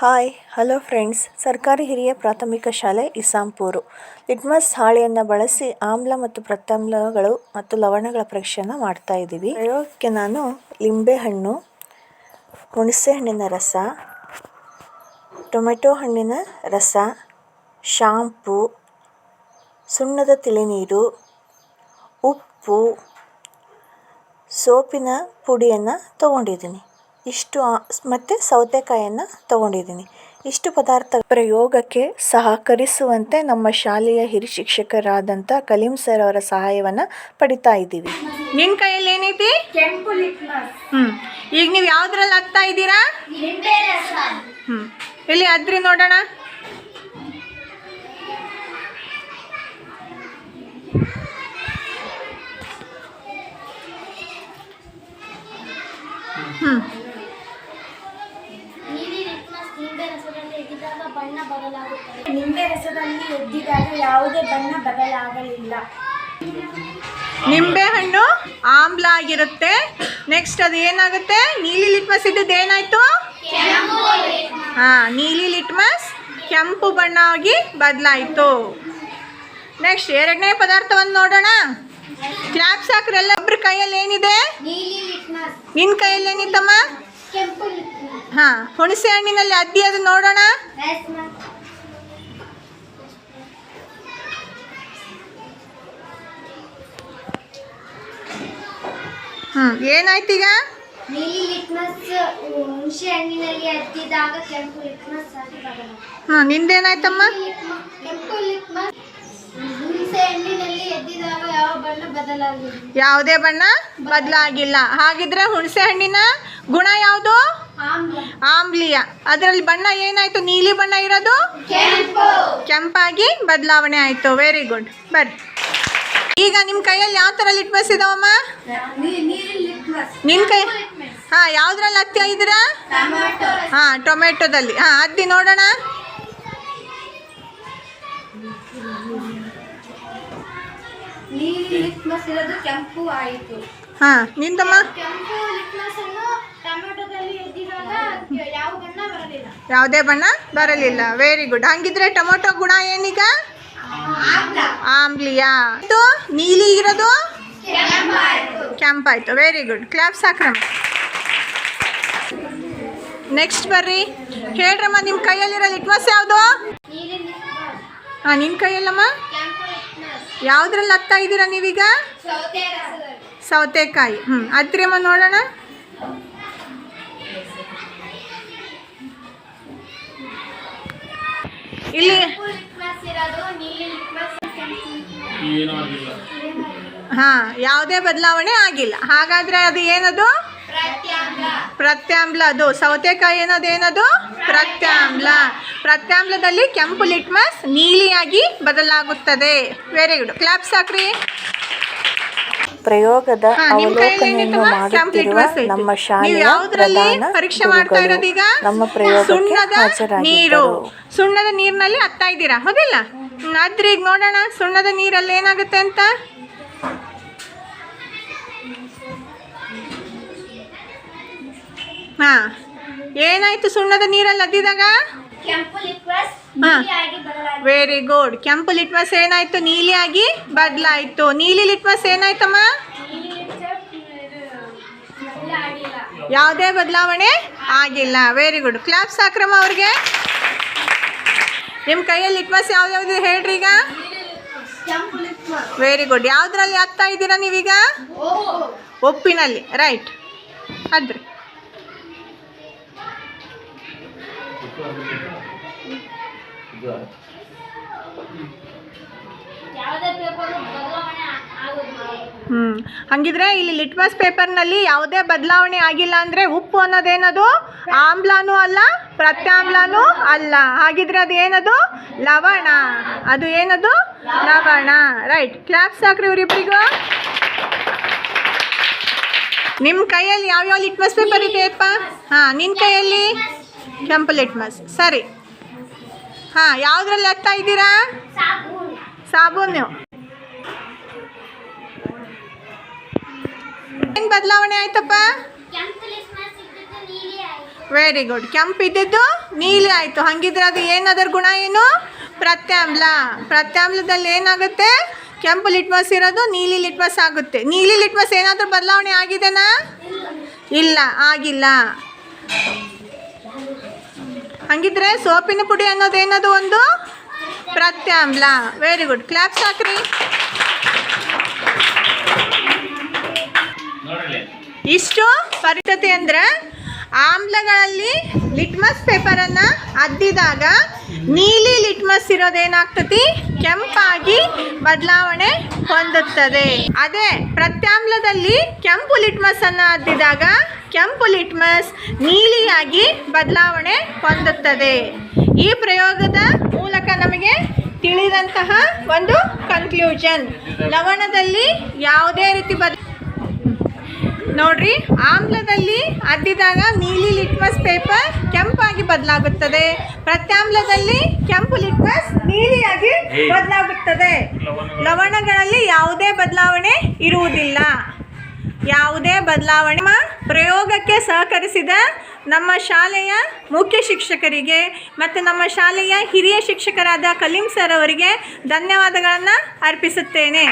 Hi hello friends ಸರ್ಕಾರಿ ಹಿರಿಯ ಪ್ರಾಥಮಿಕ ಶಾಲೆ ಇಸಾಂಪೂರು. ಲಿಟ್ಮಸ್ ಹಾಳೆಯನ್ನು ಬಳಸಿ ಆಮ್ಲ ಮತ್ತು ಪ್ರತ್ಯಾಮ್ಲಗಳು ಮತ್ತು ಲವಣಗಳ ಪರೀಕ್ಷೆಯನ್ನು ಮಾಡ್ತಾ ಇದ್ದೀವಿ. ಪ್ರಯೋಗಕ್ಕೆ ನಾನು ಲಿಂಬೆಹಣ್ಣು ಹುಣಸೆ ಹಣ್ಣಿನ ರಸ, ಟೊಮೆಟೊ ಹಣ್ಣಿನ ರಸ, ಶಾಂಪು, ಸುಣ್ಣದ ತಿಳಿನೀರು, ಉಪ್ಪು, ಸೋಪಿನ ಪುಡಿಯನ್ನು ತಗೊಂಡಿದ್ದೀನಿ. ಇಷ್ಟು ಮತ್ತು ಸೌತೆಕಾಯನ್ನು ತಗೊಂಡಿದ್ದೀನಿ. ಇಷ್ಟು ಪದಾರ್ಥ ಪ್ರಯೋಗಕ್ಕೆ ಸಹಕರಿಸುವಂತೆ ನಮ್ಮ ಶಾಲೆಯ ಹಿರಿ ಶಿಕ್ಷಕರಾದಂಥ ಕಲೀಂ ಸರ್ ಅವರ ಸಹಾಯವನ್ನು ಪಡಿತಾ ಇದ್ದೀವಿ. ನಿಮ್ಮ ಕೈಯಲ್ಲಿ ಏನೈತಿ ಕೆಂಪು ಹ್ಞೂ ಈಗ ನೀವು ಯಾವುದ್ರಲ್ಲಿ ಹಾಕ್ತಾ ಇದ್ದೀರಾ? ಹ್ಞೂ ಇಲ್ಲಿ ಅದ್ರಿ ನೋಡೋಣ ಹ್ಮ್ ನೀಲಿ ಲಿಟ್ಮಸ್ ನಿಂಬೆ ರಸದಲ್ಲಿ ಎದ್ದಿದಾಗ ಬಣ್ಣ ಬದಲಾಗುತ್ತದೆ. ನಿಂಬೆ ರಸದಲ್ಲಿ ಎದ್ದಿದಾಗ ಯಾವುದೇ ಬಣ್ಣ ಬದಲಾಗಲಿಲ್ಲ. ನಿಂಬೆ ಹಣ್ಣು ಆಮ್ಲ ಆಗಿರುತ್ತೆ. ನೆಕ್ಸ್ಟ್ ಅದು ಏನಾಗುತ್ತೆ? ನೀಲಿ ಲಿಟ್ಮಸ್ ಇದ್ದದ್ದು ಏನಾಯ್ತು? ಹಾ ನೀಲಿ ಲಿಟ್ಮಸ್ ಕೆಂಪು ಬಣ್ಣ ಆಗಿ ಬದಲಾಯಿತು. ನೆಕ್ಸ್ಟ್ ಎರಡನೇ ಪದಾರ್ಥವನ್ನು ನೋಡೋಣ. ಕ್ಲಾಪ್ಸ್ ಹಾಕ್ರೆಲ್ಲ ಒಬ್ರ ಕೈಯಲ್ಲಿ ಏನಿದೆ? ನಿನ್ ಕೈಯಲ್ಲಿ ಏನಿತ್ತಮ್ಮ? ಹಾ ಹುಣಸೆ ಹಣ್ಣಿನಲ್ಲಿ ಅದ್ದಿ ಅದು ನೋಡೋಣ. ಹ್ಮ್ ಏನಾಯ್ತು ಈಗ? ನೀಲಿ ಲಿಟ್ಮಸ್ ಹುಣಸೆ ಹಣ್ಣಿನಲ್ಲಿ ಅದ್ದಿದಾಗ ಕೆಂಪು ಲಿಟ್ಮಸ್ ಆಗಿ ಬದಲಾಗುತ್ತದೆ ಹ್ಮ್ ನಿಂದೇನಾಯ್ತಮ್ಮ ಕೆಂಪು ಲಿಟ್ಮಸ್ ಹುಣಸೆ ಹಣ್ಣಿನಲ್ಲಿ ಎದ್ದಿದಾಗ ಯಾವ ಬಣ್ಣ ಬದಲಾಗಿಲ್ಲ ಯಾವುದೇ ಬಣ್ಣ ಬದಲಾಗಿಲ್ಲ. ಹಾಗಿದ್ರೆ ಹುಣಸೆ ಹಣ್ಣಿನ ಗುಣ ಯಾವುದು? ಆಮ್ಲೀಯ. ಅದರಲ್ಲಿ ಬಣ್ಣ ಏನಾಯ್ತು? ನೀಲಿ ಬಣ್ಣ ಇರೋದು? ಕೆಂಪು. ಕೆಂಪಾಗಿ ಬದಲಾವಣೆ ಆಯ್ತು. ವೆರಿ ಗುಡ್ ಬರ್ರಿ. ಈಗ ನಿಮ್ಮ ಕೈಯಲ್ಲಿ ಯಾವ ಥರ ಲಿಟ್ಮಸ್ ಇದಾವಮ್ಮ ನಿನ್ನ ಕೈ ಹಾ ಯಾವ್ದ್ರಲ್ಲಿ ಹತ್ತಿ ಇದ್ದೀರಾ ಹಾ ಟೊಮೆಟೊದಲ್ಲಿ ಹಾ ಅದ್ದಿ ನೋಡೋಣ. ಹಾ ನಿಂದಮ್ಮ? ಕೆಂಪು ಲಿಟ್ಮಸ್ ಅನ್ನು ಟೊಮೆಟೊದಲ್ಲಿ ಎದ್ದಿದಾಗ ಯಾವ ಬಣ್ಣ ಬರಲಿಲ್ಲ ಯಾವುದೇ ಬಣ್ಣ ಬರಲಿಲ್ಲ. ವೆರಿ ಗುಡ್ ಹಂಗಿದ್ರೆ ಟೊಮೊಟೊ ಗುಣ ಏನೀಗ? ಆಮ್ಲಿಯಾ. ಇದು ನೀಲಿ ಇರೋದು? ಕೆಂಪಾಯಿತು. ವೆರಿ ಗುಡ್ ಕ್ಲಾಪ್ ಹಾಕ್ರಮ್ಮ. ನೆಕ್ಸ್ಟ್ ಬರ್ರಿ. ಹೇಳ್ರಮ್ಮ ನಿಮ್ಮ ಕೈಯಲ್ಲಿರೋ ಲಿಟ್ಮಸ್ ಯಾವುದು? ಹಾಂ ನಿನ್ನ ಕೈಯಲ್ಲಮ್ಮ? ಯಾವುದ್ರಲ್ಲಿ ಹತ್ತಾ ಇದ್ದೀರಾ ನೀವೀಗ? ಸೌತೆಕಾಯಿ. ಹ್ಞೂ ಹತ್ತಿರಮ್ಮ ನೋಡೋಣ. ಇಲ್ಲಿ ಹಾಂ ಯಾವುದೇ ಬದಲಾವಣೆ ಆಗಿಲ್ಲ. ಹಾಗಾದ್ರೆ ಅದು ಏನದು? ಪ್ರತ್ಯಾಮ್ಲ ಅದು ಸೌತೆಕಾಯಿ ಏನದು ಪ್ರತ್ಯಾಮ್ಲ ಪ್ರತ್ಯಾಮ್ಲದಲ್ಲಿ ಕೆಂಪು ಲಿಟ್ಮಸ್ ನೀಲಿಯಾಗಿ ಬದಲಾಗುತ್ತದೆ. ವೆರಿ ಗುಡ್ ಕ್ಲಾಪ್ಸ್ ಹಾಕ್ರಿ ಪ್ರಯೋಗದ ಅವಲೋಕನೆಯನ್ನು ಮಾಡುತ್ತಿರುವ ನಮ್ಮ ಶಾಲೆಯ ಪ್ರಧಾನ ಪರೀಕ್ಷೆ ಮಾಡ್ತಾ ಇರೋದೀಗ? ಗುರುಗಳು ನಮ್ಮ ಪ್ರಯೋಗಕ್ಕೆ ಸುಣ್ಣದ ನೀರು. ಹಾಜರಾಗಿದ್ದರು ಸುಣ್ಣದ ನೀರಿನಲ್ಲಿ ಹತ್ತಾ ಇದ್ದೀರಾ? ಹೌದಿಲ್ಲ? ಆದ್ರೆ ಈಗ ನೋಡೋಣ ಸುಣ್ಣದ ನೀರಲ್ಲಿ ಏನಾಗುತ್ತೆ ಅಂತ? ಹಾ ಏನಾಯ್ತು ಸುಣ್ಣದ ನೀರಲ್ಲಿ ಅದ್ದಿದಾಗ? ವೆರಿ ಗುಡ್ ಕೆಂಪು ಲಿಟ್ಮಸ್ ಏನಾಯ್ತು? ನೀಲಿಯಾಗಿ ಬದಲಾಯ್ತು. ನೀಲಿ ಲಿಟ್ಮಸ್ ಏನಾಯ್ತಮ್ಮ? ನೀಲಿ ಲಿಟ್ಮಸ್ ಏನಾಯ್ತಮ್ಮ ಯಾವುದೇ ಬದಲಾವಣೆ ಆಗಿಲ್ಲ. ವೆರಿ ಗುಡ್ ಕ್ಲಾಪ್ಸ್ ಹಾಕ್ರಮ್ಮ ಅವ್ರಿಗೆ. ನಿಮ್ಮ ಕೈಯಲ್ಲಿ ಲಿಟ್ಮಸ್ ಯಾವ್ದು ಹೇಳ್ರಿ ಈಗ? ವೆರಿ ಗುಡ್ ಯಾವುದ್ರಲ್ಲಿ ಆಗ್ತಾ ಇದ್ದೀರಾ ನೀವೀಗ? ಒಪ್ಪಿನಲ್ಲಿ. ರೈಟ್ ಅದ್ರಿ ಆಗೋದು ಹ್ಞೂ ಹಾಗಿದ್ರೆ ಇಲ್ಲಿ ಲಿಟ್ಮಸ್ ಪೇಪರ್ನಲ್ಲಿ ಯಾವುದೇ ಬದಲಾವಣೆ ಆಗಿಲ್ಲ ಅಂದರೆ ಉಪ್ಪು ಅನ್ನೋದೇನದು? ಆಮ್ಲನೂ ಅಲ್ಲ, ಪ್ರತ್ಯಾಮ್ಲನೂ ಅಲ್ಲ. ಹಾಗಿದ್ರೆ ಅದು ಏನದು ಲವಣ. ಅದು ಏನದು? ಲವಣ. ರೈಟ್ ಕ್ಲಾಪ್ಸ್ ಹಾಕ್ರಿ ಇವರಿಬ್ರಿಗೂ. ನಿಮ್ಮ ಕೈಯಲ್ಲಿ ಯಾವ್ಯಾವ ಲಿಟ್ಮಸ್ ಪೇಪರ್ ಇದೆಯಪ್ಪ ಹಾಂ ನಿನ್ನ ಕೈಯಲ್ಲಿ? ಕೆಂಪು ಲಿಟ್ಮಸ್ ಸರಿ. ಹಾಂ, ಯಾವುದ್ರಲ್ಲಿ ಹತ್ತಾ ಇದ್ದೀರಾ? ಸಾಬೂನು ಏನು ಬದಲಾವಣೆ ಆಯ್ತಪ್ಪ? ವೆರಿ ಗುಡ್ ಕೆಂಪು ಇದ್ದಿದ್ದು ನೀಲಿ ಆಯಿತು. ಹಂಗಿದ್ರೆ ಅದು ಏನದರ ಗುಣ ಏನು? ಪ್ರತ್ಯಾಮ್ಲ ಪ್ರತ್ಯಾಮ್ಲದಲ್ಲಿ ಏನಾಗುತ್ತೆ? ಕೆಂಪು ಲಿಟ್ಮಸ್ ಇರೋದು, ನೀಲಿ ಲಿಟ್ಮಸ್ ಆಗುತ್ತೆ. ನೀಲಿ ಲಿಟ್ಮಸ್ ಏನಾದರೂ ಬದಲಾವಣೆ ಆಗಿದೆನಾ? ಇಲ್ಲ. ಆಗಿಲ್ಲ. ಹಂಗಿದ್ರೆ ಸೋಪಿನ ಪುಡಿ ಅನ್ನೋದು ಏನದು ಒಂದು? ಪ್ರತ್ಯಾಮ್ಲ ವೆರಿ ಗುಡ್ ಕ್ಲಾಪ್ಸ್ ಹಾಕ್ರಿ. ಇಷ್ಟು ಪರಿತತೆ ಅಂದ್ರೆ ಆಮ್ಲಗಳಲ್ಲಿ ಲಿಟ್ಮಸ್ ಪೇಪರನ್ನು ಅದ್ದಿದಾಗ ನೀಲಿ ಲಿಟ್ಮಸ್ ಇರೋದೇನಾಗ್ತತಿ ಕೆಂಪಾಗಿ ಬದಲಾವಣೆ ಹೊಂದುತ್ತದೆ. ಅದೇ ಪ್ರತ್ಯಾಮ್ಲದಲ್ಲಿ ಕೆಂಪು ಲಿಟ್ಮಸ್ ಅನ್ನು ಅದ್ದಿದಾಗ ಕೆಂಪು ಲಿಟ್ಮಸ್ ನೀಲಿಯಾಗಿ ಬದಲಾವಣೆ ಹೊಂದುತ್ತದೆ. ಈ ಪ್ರಯೋಗದ ಮೂಲಕ ನಮಗೆ ತಿಳಿದಂತಹ ಒಂದು ಕನ್ಕ್ಲೂಷನ್ ಲವಣದಲ್ಲಿ ಯಾವುದೇ ರೀತಿ ಬದ ನೋಡ್ರಿ ಆಮ್ಲದಲ್ಲಿ ಅದ್ದಿದಾಗ ನೀಲಿ ಲಿಟ್ಮಸ್ ಪೇಪರ್ ಕೆಂಪಾಗಿ ಬದಲಾಗುತ್ತದೆ. ಪ್ರತ್ಯಾಮ್ಲದಲ್ಲಿ ಕೆಂಪು ಲಿಟ್ಮಸ್ ನೀಲಿಯಾಗಿ ಬದಲಾಗುತ್ತದೆ. ಲವಣಗಳಲ್ಲಿ ಯಾವುದೇ ಬದಲಾವಣೆ ಇರುವುದಿಲ್ಲ. ಯಾವುದೇ ಬದಲಾವಣೆ ಪ್ರಯೋಗಕ್ಕೆ ಸಹಕರಿಸಿದ ನಮ್ಮ ಶಾಲೆಯ ಮುಖ್ಯ ಶಿಕ್ಷಕರಿಗೆ ಮತ್ತು ನಮ್ಮ ಶಾಲೆಯ ಹಿರಿಯ ಶಿಕ್ಷಕರಾದ ಕಲೀಂ ಸರ್ ಅವರಿಗೆ ಧನ್ಯವಾದಗಳನ್ನು ಅರ್ಪಿಸುತ್ತೇನೆ.